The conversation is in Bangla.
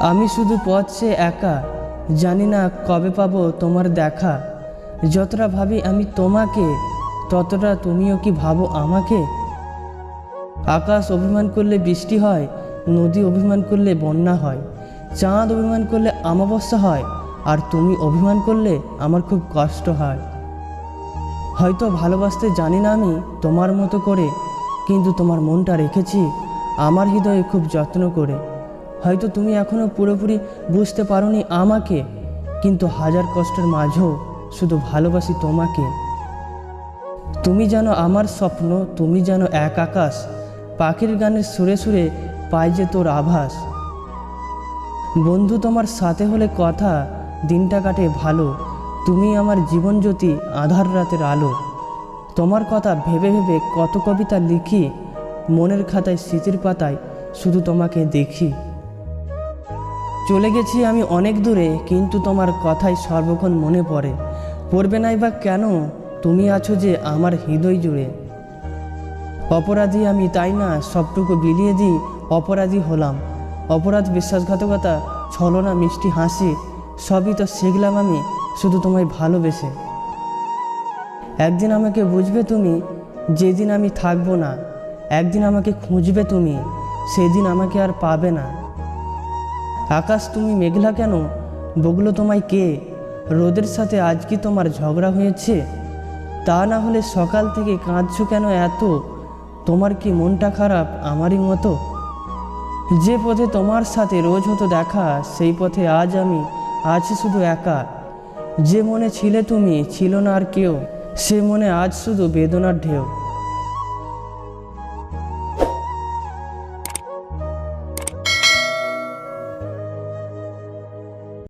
আমি শুধু পথ সে একা, জানি না কবে পাবো তোমার দেখা। যতটা ভাবি আমি তোমাকে, ততটা তুমিও কি ভাবো আমাকে? আকাশ অভিমান করলে বৃষ্টি হয়, নদী অভিমান করলে বন্যা হয়, চাঁদ অভিমান করলে অমাবস্যা হয়, আর তুমি অভিমান করলে আমার খুব কষ্ট হয়। হয়তো ভালোবাসতে জানি না আমি তোমার মতো করে, কিন্তু তোমার মনটা রেখেছি, আমার হৃদয়ে খুব যত্ন করে। হয়তো তুমি এখনও পুরোপুরি বুঝতে পারোনি আমাকে, কিন্তু হাজার কষ্টের মাঝেও শুধু ভালোবাসি তোমাকে। তুমি যেন আমার স্বপ্ন, তুমি যেন এক আকাশ, পাখির গানের সুরে সুরে পাই যে তোর আভাস। বন্ধু, তোমার সাথে হলে কথা, দিনটা কাটে ভালো। তুমি আমার জীবনজ্যোতি, আধার রাতের আলো। তোমার কথা ভেবে ভেবে কত কবিতা লিখি, মনের খাতায় স্মৃতির পাতায় শুধু তোমাকে দেখি। চলে গেছি আমি অনেক দূরে, কিন্তু তোমার কথাই সর্বক্ষণ মনে পড়ে। পড়বে নাই বা কেন? তুমি আছো যে আমার হৃদয় জুড়ে। অপরাধী আমি তাই না, সবটুকু বিলিয়ে দিই, অপরাধী হলাম। অপরাধ, বিশ্বাসঘাতকতা, ছলনা, মিষ্টি হাসি, সবই তো শিখলাম আমি, শুধু তোমায় ভালোবেসে। একদিন আমাকে বুঝবে তুমি, যেদিন আমি থাকব না। একদিন আমাকে খুঁজবে তুমি, সেদিন আমাকে আর পাবে না। আকাশ তুমি মেঘলা কেন? বগলো তোমায় কে? রোদের সাথে আজ কি তোমার ঝগড়া হয়েছে? তা না হলে সকাল থেকে কাঁদছো কেন এত? তোমার কি মনটা খারাপ আমারই মতো? যে পথে তোমার সাথে রোজ হতো দেখা, সেই পথে আজ আমি আছি শুধু একা। যে মনে ছিলে তুমি, ছিল না আর কেউ। সে মনে আজ শুধু বেদনার ঢেউ।